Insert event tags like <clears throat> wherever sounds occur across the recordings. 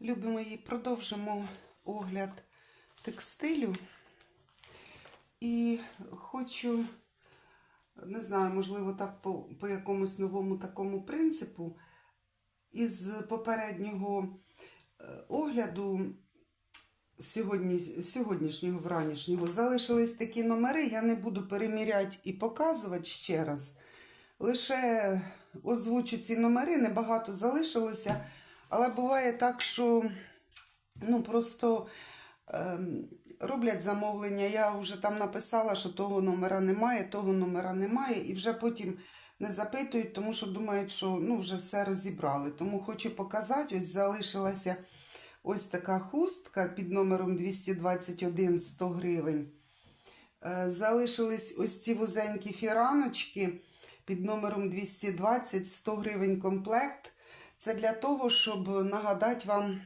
Любі мої, продовжимо огляд текстилю. І хочу, не знаю, можливо, так по, по якомусь новому такому принципу. Із попереднього е, огляду сьогодні, сьогоднішнього вранішнього залишились такі номери. Я не буду переміряти і показувати ще раз. Лише озвучу ці номери, небагато залишилося. Але буває так, що ну, просто ем, роблять замовлення. Я вже там написала, що того номера немає, того номера немає, і вже потім не запитують, тому що думають, що ну, вже все розібрали. Тому хочу показати, ось залишилася ось така хустка під номером 221 100 гривень. Е, Залишились ось ці вузенькі фіраночки під номером 220 100 гривень комплект. Це для того, щоб нагадати вам,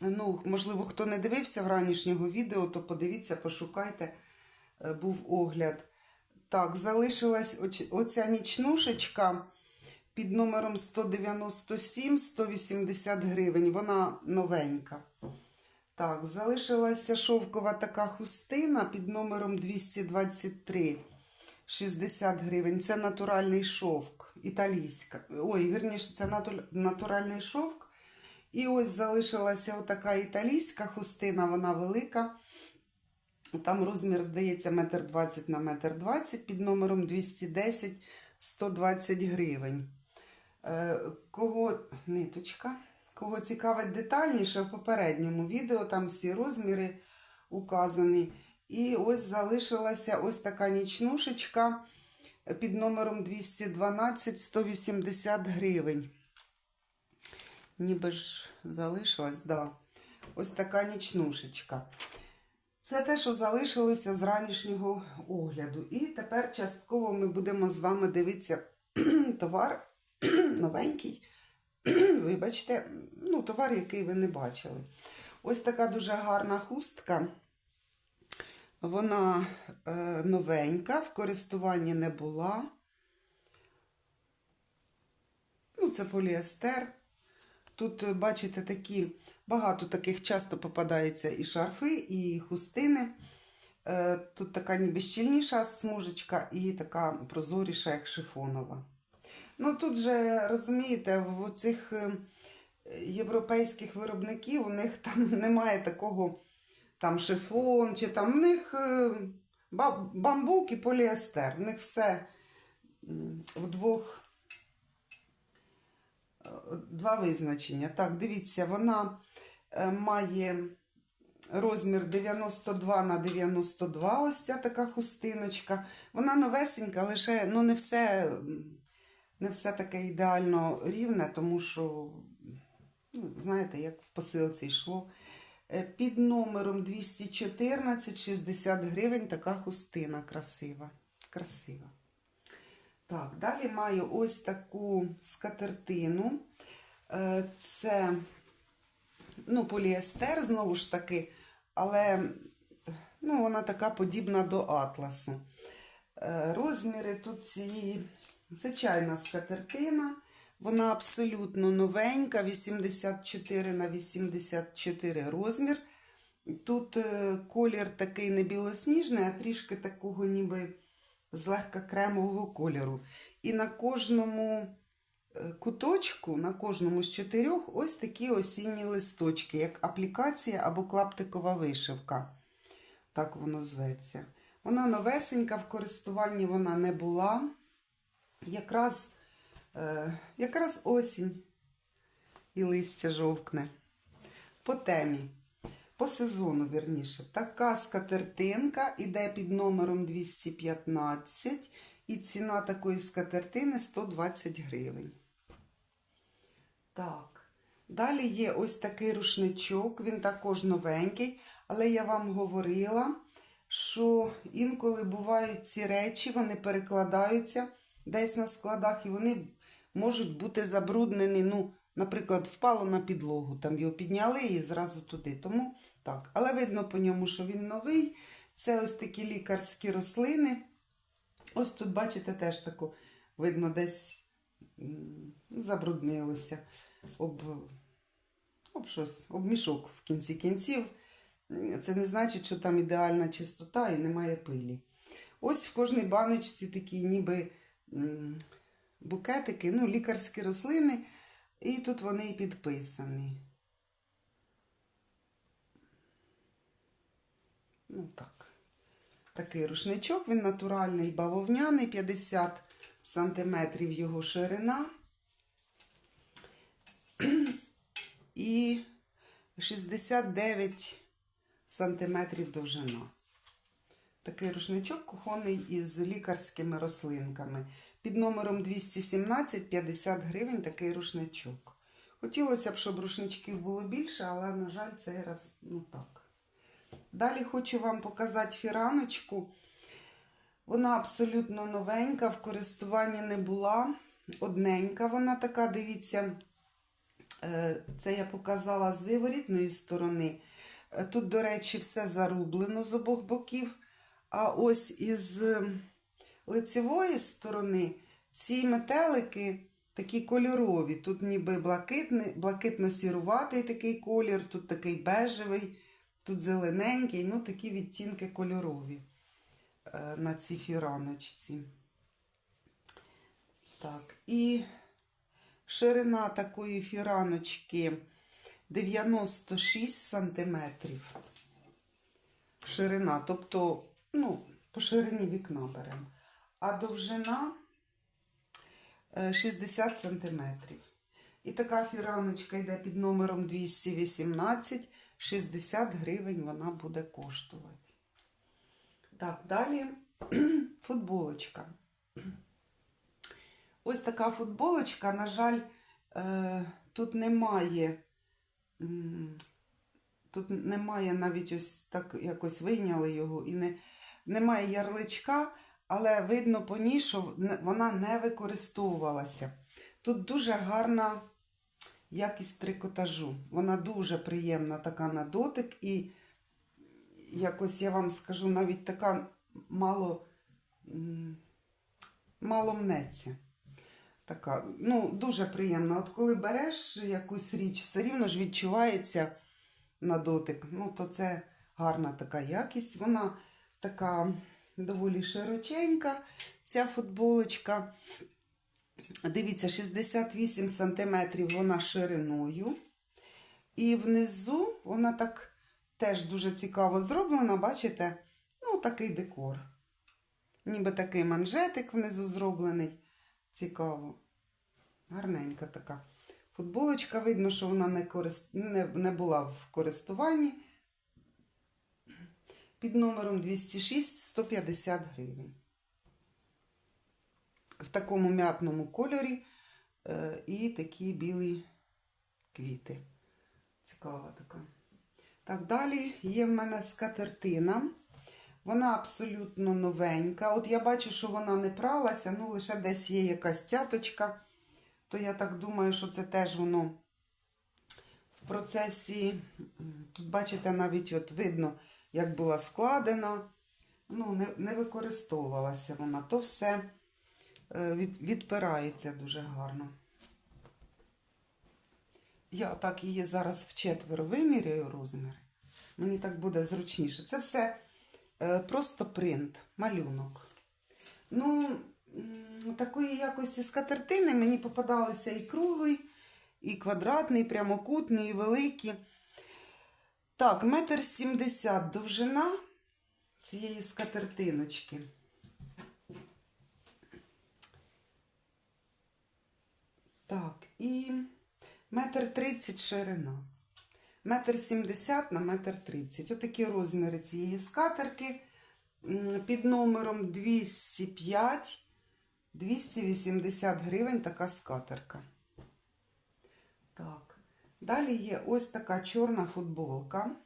ну, можливо, хто не дивився вранішнього відео, то подивіться, пошукайте, е, був огляд. Так, залишилась оця нічнушечка під номером 197 180 гривень. Вона новенька. Так, залишилася шовкова така хустина під номером 223 60 гривень. Це натуральний шовк, італійська. Ой, вірніше, це нату- натуральний шовк. І ось залишилася отака італійська хустина, вона велика. Там розмір, здається, метр 20 на метр 20 під номером 210 120 гривень. Е, Кого ниточка? Кого цікавить детальніше, в попередньому відео там всі розміри указані. І ось залишилася ось така нічнушечка під номером 212 180 гривень. Ніби ж залишилась, да. Ось така нічнушечка. Це те, що залишилося з ранішнього огляду. І тепер частково ми будемо з вами дивитися <clears throat> товар <clears throat> новенький. <clears throat> Вибачте, ну, товар, який ви не бачили. Ось така дуже гарна хустка. Вона е, новенька, в користуванні не була. Ну, це поліестер. Тут, е, бачите, такі, багато таких часто попадається і шарфи, і хустини. Е, Тут така ніби щільніша смужечка і така прозоріша, як шифонова. Ну, тут же, розумієте, в цих європейських виробників у них там <laughs> немає такого там шифон, чи там в них е, бамбук і поліестер. В них все в двох е, два визначення. Так, дивіться, вона е, має розмір 92 на 92, ось ця така хустиночка. Вона новесенька, лише ну, не все, не все таке ідеально рівне, тому що, ну, знаєте, як в посилці йшло. Е, Під номером 214 60 гривень така хустина красива. Красива. Так, далі маю ось таку скатертину. Е, Це ну, поліестер, знову ж таки, але ну, вона така подібна до атласу. Е, Розміри тут цієї, це чайна скатертина. Вона абсолютно новенька, 84 на 84 розмір. Тут е, колір такий не білосніжний, а трішки такого ніби злегка кремового кольору. І на кожному е, куточку, на кожному з чотирьох, ось такі осінні листочки, як аплікація або клаптикова вишивка. Так воно зветься. Вона новесенька, в користуванні вона не була. Якраз, якраз осінь і листя жовкне. По темі, по сезону, вірніше. Така скатертинка іде під номером 215, і ціна такої скатертини 120 гривень. Так. Далі є ось такий рушничок, він також новенький, але я вам говорила, що інколи бувають ці речі, вони перекладаються десь на складах, і вони можуть бути забруднені. Ну, наприклад, впало на підлогу, там його підняли і зразу туди. Тому так. Але видно по ньому, що він новий. Це ось такі лікарські рослини. Ось тут, бачите, теж таку, видно, десь забруднилося. Об об щось, об мішок в кінці кінців. Це не значить, що там ідеальна чистота і немає пилі. Ось в кожній баночці такі ніби букетики, ну, лікарські рослини, і тут вони і підписані. Ну так. Такий рушничок, він натуральний бавовняний, 50 сантиметрів його ширина. І 69 сантиметрів довжина. Такий рушничок кухонний із лікарськими рослинками. Під номером 217 50 гривень такий рушничок. Хотілося б, щоб рушничків було більше, але, на жаль, цей раз ну так. Далі хочу вам показати фіраночку. Вона абсолютно новенька, в користуванні не була. Одненька вона така, дивіться, е, це я показала з виворітної сторони. Е, Тут, до речі, все зарублено з обох боків. А ось із лицевої сторони ці метелики такі кольорові. Тут ніби блакитний, блакитно-сіруватий такий колір, тут такий бежевий, тут зелененький, ну такі відтінки кольорові е, на цій фіраночці. Так, і ширина такої фіраночки 96 сантиметрів. Ширина, тобто, ну, по ширині вікна беремо. А довжина е, 60 сантиметрів. І така фіраночка йде під номером 218, 60 гривень вона буде коштувати. Так, далі <clears throat> футболочка. Ось така футболочка, на жаль, е, тут немає. Тут немає навіть ось так якось вийняли його і не, немає ярличка, але видно по ній, що вона не використовувалася. Тут дуже гарна якість трикотажу. Вона дуже приємна така на дотик і якось я вам скажу, навіть така мало, мало. Така, ну, дуже приємна. От коли береш якусь річ, все рівно ж відчувається на дотик. Ну, то це гарна така якість. Вона така доволі широченька, ця футболочка. Дивіться, 68 см вона шириною. І внизу вона так теж дуже цікаво зроблена, бачите? Ну, такий декор. Ніби такий манжетик внизу зроблений. Цікаво. Гарненька така. Футболочка, видно, що вона не, корист... не, не була в користуванні. Під номером 206 150 гривень. В такому м'ятному кольорі е, і такі білі квіти. Цікава така. Так, далі є в мене скатертина. Вона абсолютно новенька. От я бачу, що вона не пралася, ну лише десь є якась цяточка. То я так думаю, що це теж воно в процесі. Тут, бачите, навіть от видно, як була складена. Ну, не, не використовувалася вона. То все е, від, відпирається дуже гарно. Я так її зараз вчетверо виміряю розміри. Мені так буде зручніше. Це все е, просто принт, малюнок. Ну, такої якості скатертини мені попадалися і круглий, і квадратний, і прямокутний, і великі. Так, метр сімдесят довжина цієї скатертиночки. Так, і метр тридцять ширина. Метр сімдесят на метр тридцять. Отакі розміри цієї скатерки під номером 205 280 гривень така скатерка. Далі є ось така чорна футболка.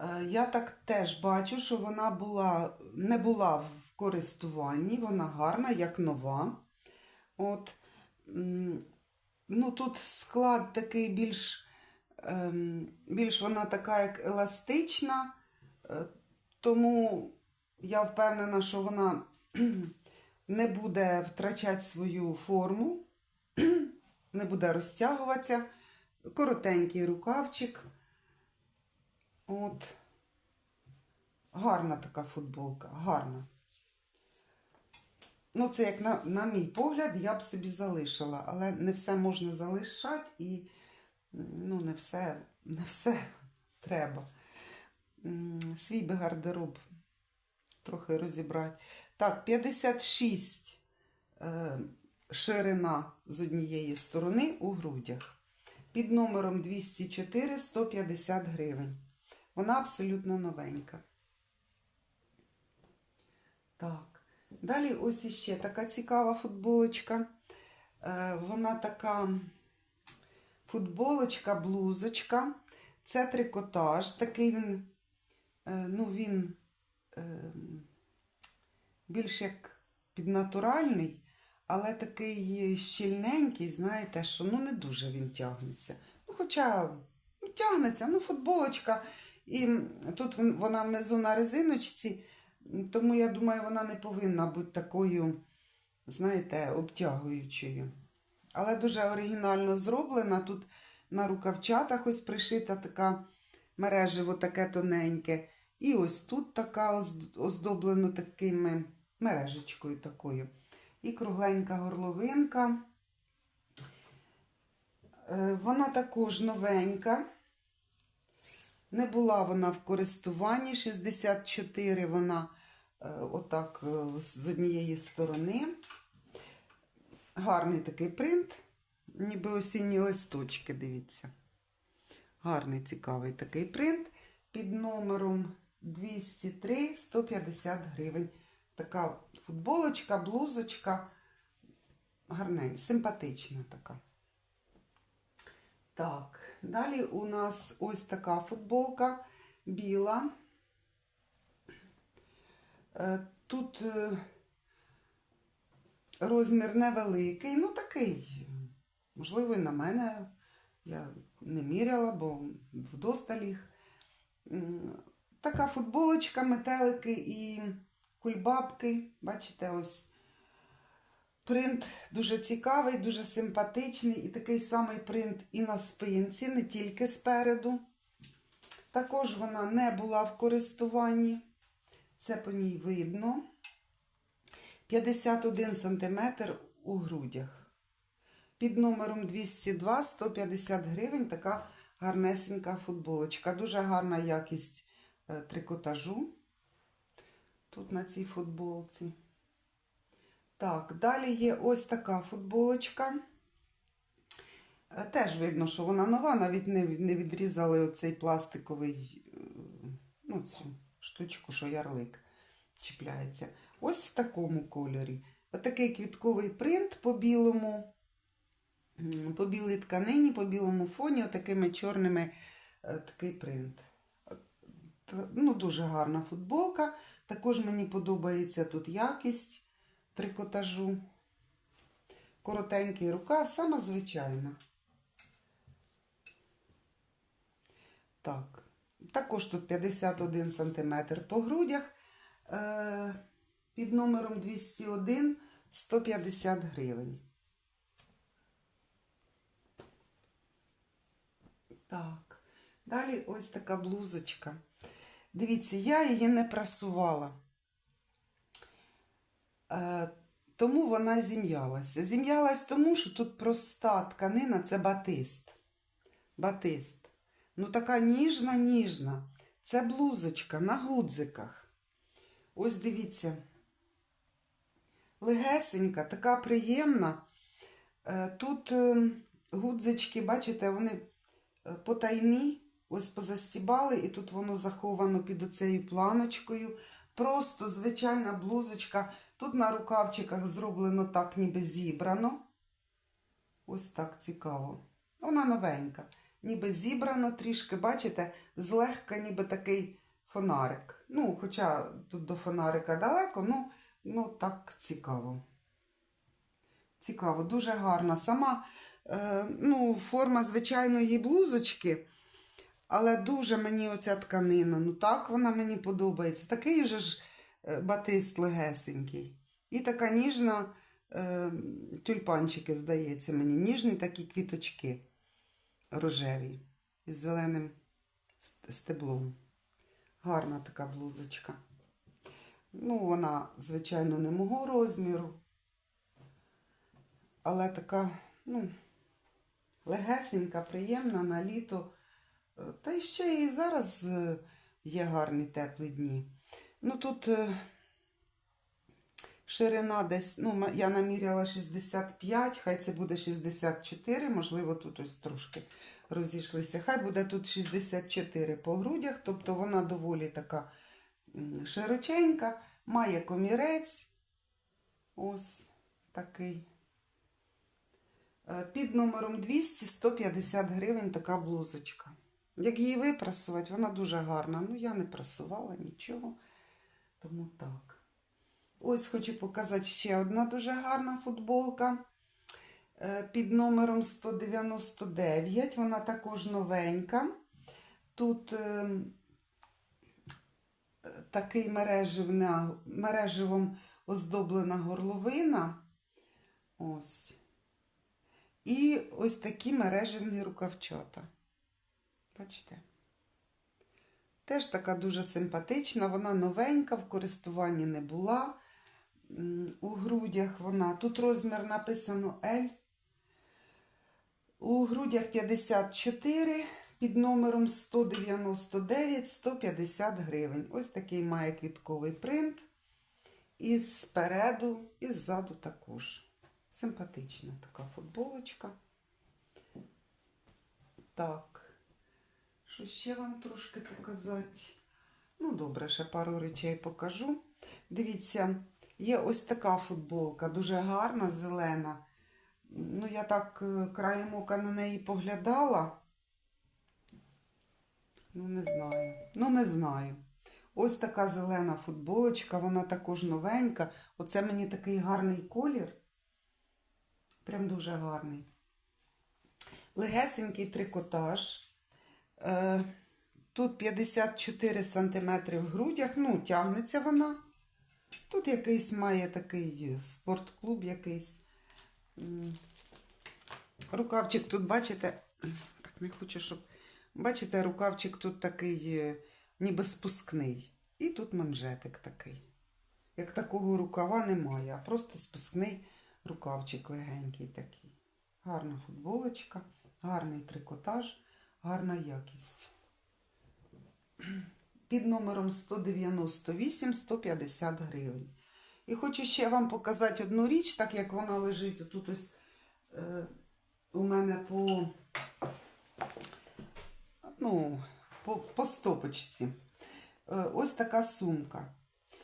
Е, Я так теж бачу, що вона була, не була в користуванні, вона гарна, як нова. От, ну, тут склад такий більш, ем, більш вона така як еластична, е, тому я впевнена, що вона <clears throat> не буде втрачати свою форму, <clears throat> не буде розтягуватися. коротенький рукавчик. От. Гарна така футболка, гарна. Ну, це як на, на мій погляд, я б собі залишила, але не все можна залишати і ну, не все, не все треба. Свій би гардероб трохи розібрати. Так, 56 е, ширина з однієї сторони у грудях. Під номером 204 150 гривень. Вона абсолютно новенька. Так. Далі ось іще така цікава футболочка. Е, вона така футболочка, блузочка. Це трикотаж. Такий він, е, ну він е, більш як піднатуральний, але такий щільненький, знаєте, що ну не дуже він тягнеться. Ну, хоча ну, тягнеться, ну футболочка. І тут вона внизу на резиночці, тому я думаю, вона не повинна бути такою, знаєте, обтягуючою. Але дуже оригінально зроблена. Тут на рукавчатах ось пришита така мережево таке тоненьке. І ось тут така озд- оздоблено такими мережечкою такою. І кругленька горловинка. Е, Вона також новенька. Не була вона в користуванні. 64 вона е, отак е, з однієї сторони. Гарний такий принт, ніби осінні листочки, дивіться. Гарний, цікавий такий принт. Під номером 203 150 гривень. Така футболочка, блузочка. Гарненька, симпатична така. Так, далі у нас ось така футболка біла. Е, Тут е, розмір невеликий, ну такий, можливо, і на мене. Я не міряла, бо вдосталь їх. Така футболочка, метелики і кульбабки. Бачите, ось принт дуже цікавий, дуже симпатичний. І такий самий принт і на спинці, не тільки спереду. Також вона не була в користуванні. Це по ній видно. 51 см у грудях. Під номером 202 150 гривень така гарнесенька футболочка. Дуже гарна якість е, трикотажу. Тут на цій футболці. Так, далі є ось така футболочка. Е, Теж видно, що вона нова, навіть не, відрізали оцей пластиковий, е, ну, цю штучку, що ярлик чіпляється. Ось в такому кольорі. Отакий квітковий принт по білому, по білій тканині, по білому фоні, отакими чорними е, такий принт. Ну, дуже гарна футболка. Також мені подобається тут якість трикотажу. Коротенький рукав, сама звичайна. Так. Також тут 51 см по грудях. Е, під номером 201 150 гривень. Так. Далі ось така блузочка. Дивіться, я її не прасувала. Е, тому вона зім'ялася. Зім'ялась тому, що тут проста тканина це батист. Батист. Ну, така ніжна, ніжна. Це блузочка на гудзиках. Ось дивіться. Легесенька, така приємна. Е, Тут е, гудзички, бачите, вони е, потайні, ось позастібали, і тут воно заховано під оцею планочкою. Просто звичайна блузочка. Тут на рукавчиках зроблено так, ніби зібрано. Ось так цікаво. Вона новенька. Ніби зібрано трішки, бачите, злегка ніби такий фонарик. Ну, хоча тут до фонарика далеко, ну, ну так цікаво. Цікаво, дуже гарна. Сама е, ну, форма звичайної блузочки, але дуже мені оця тканина. Ну так вона мені подобається. Такий же ж е, батист легесенький. І така ніжна е, тюльпанчики, здається мені, ніжні такі квіточки. рожеві із зеленим стеблом. Гарна така блузочка. Ну, вона, звичайно, не мого розміру, але така, ну, легесенька, приємна на літо. Та ще і зараз е, є гарні теплі дні. Ну тут е, ширина десь, ну, я наміряла 65, хай це буде 64, можливо, тут ось трошки розійшлися. Хай буде тут 64 по грудях, тобто вона доволі така широченька, має комірець. Ось такий. Е, Під номером 200 150 гривень така блузочка. Як її випрасувати, вона дуже гарна. Ну, я не прасувала нічого. Тому так. Ось хочу показати ще одна дуже гарна футболка. Е, Під номером 199. Вона також новенька. Тут е, такий мереживом оздоблена горловина. Ось. І ось такі мереживні рукавчата. Бачите? Теж така дуже симпатична, вона новенька, в користуванні не була. У грудях вона. Тут розмір написано L. У грудях 54 під номером 199 150 гривень. Ось такий має квітковий принт. І спереду, і ззаду також. Симпатична така футболочка. Так. Що ще вам трошки показати? Ну, добре, ще пару речей покажу. Дивіться, є ось така футболка, дуже гарна, зелена. Ну, я так е, краєм ока на неї поглядала. Ну, не знаю. Ну, не знаю. Ось така зелена футболочка, вона також новенька. Оце мені такий гарний колір. Прям дуже гарний. Легесенький трикотаж. Е, Тут 54 см в грудях, ну, тягнеться вона. Тут якийсь має такий спортклуб якийсь. Рукавчик тут, бачите, так не хочу, щоб. Бачите, рукавчик тут такий, е, ніби спускний. І тут манжетик такий. Як такого рукава немає, а просто спускний рукавчик легенький такий. Гарна футболочка, гарний трикотаж, гарна якість. Під номером 198 150 гривень. І хочу ще вам показати одну річ, так як вона лежить тут ось е, у мене по, ну, по, по стопочці. Е, ось така сумка.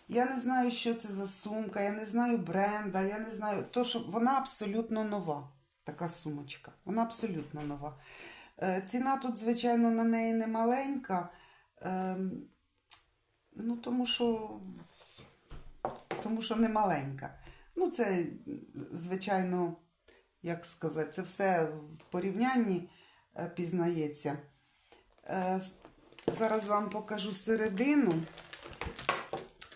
Я не знаю, що це за сумка, я не знаю бренда, я не знаю. То, що вона абсолютно нова. Така сумочка. Вона абсолютно нова. Е, ціна тут, звичайно, на неї не маленька. Е, ну, тому що, тому що не маленька. Ну, це, звичайно, як сказати, це все в порівнянні е, пізнається. Е, зараз вам покажу середину.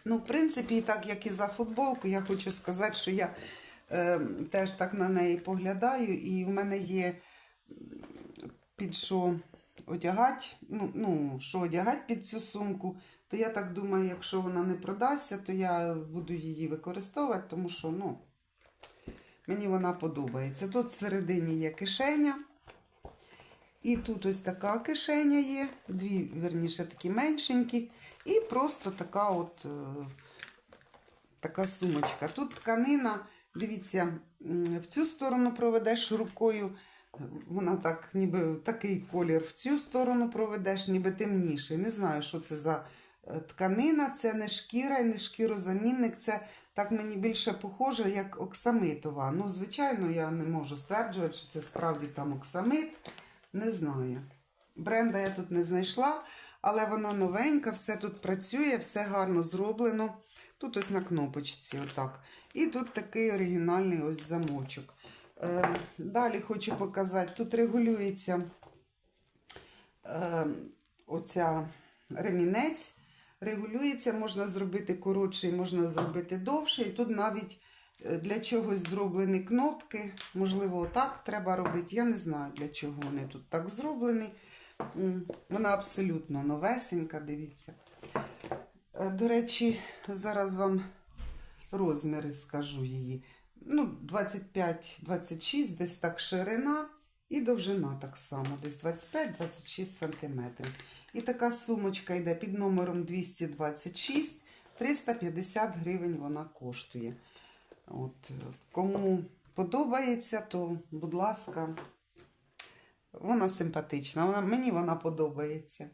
Ну, в принципі, так як і за футболку, я хочу сказати, що я е, теж так на неї поглядаю, і в мене є під що одягати, ну, ну, що одягати під цю сумку, то я так думаю, якщо вона не продасться, то я буду її використовувати, тому що ну, мені вона подобається. Тут всередині є кишеня. І тут ось така кишеня є, дві, верніше, такі меншенькі. І просто така от е, така сумочка. Тут тканина, дивіться, в цю сторону проведеш рукою, вона так, ніби такий колір, в цю сторону проведеш, ніби темніший. Не знаю, що це за е, тканина, це не шкіра і не шкірозамінник, це так мені більше похоже, як оксамитова. Ну, звичайно, я не можу стверджувати, що це справді там оксамит. Не знаю. Бренда я тут не знайшла, але вона новенька, все тут працює, все гарно зроблено. Тут ось на кнопочці, отак. І тут такий оригінальний ось замочок. Е, далі хочу показати, тут регулюється е, оця ремінець. Регулюється, можна зробити коротший, можна зробити довший. Тут навіть е, для чогось зроблені кнопки. Можливо, отак треба робити. Я не знаю, для чого вони тут так зроблені. Вона абсолютно новесенька, дивіться. До речі, зараз вам розміри скажу її. Ну, 25-26, десь так ширина і довжина так само, десь 25-26 см. І така сумочка йде під номером 226, 350 гривень вона коштує. От, кому подобається, то, будь ласка, вона симпатична. Вона, мені вона подобається.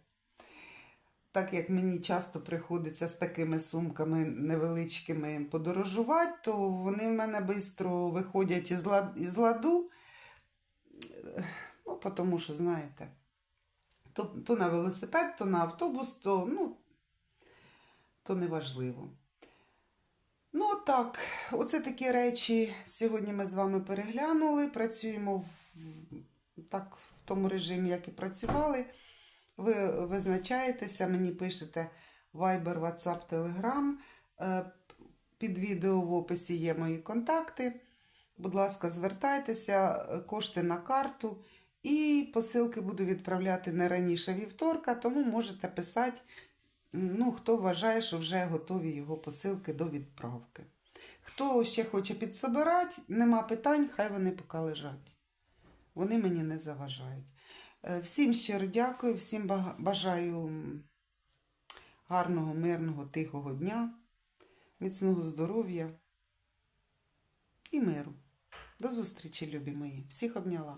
Так як мені часто приходиться з такими сумками невеличкими подорожувати, то вони в мене швидко виходять із, лад, із ладу. Ну, тому що, знаєте, то, то на велосипед, то на автобус, то, ну, то неважливо. Ну, так, оце такі речі сьогодні ми з вами переглянули. Працюємо в, так, в тому режимі, як і працювали. Ви визначаєтеся, мені пишете Viber, WhatsApp, Telegram. Е, Під відео в описі є мої контакти. Будь ласка, звертайтеся, е, кошти на карту. І посилки буду відправляти не раніше вівторка, тому можете писати, ну, хто вважає, що вже готові його посилки до відправки. Хто ще хоче підсобирати, нема питань, хай вони поки лежать. Вони мені не заважають. Е, Всім щиро дякую, всім бажаю гарного, мирного, тихого дня, міцного здоров'я і миру. До зустрічі, любі мої. Всіх обняла.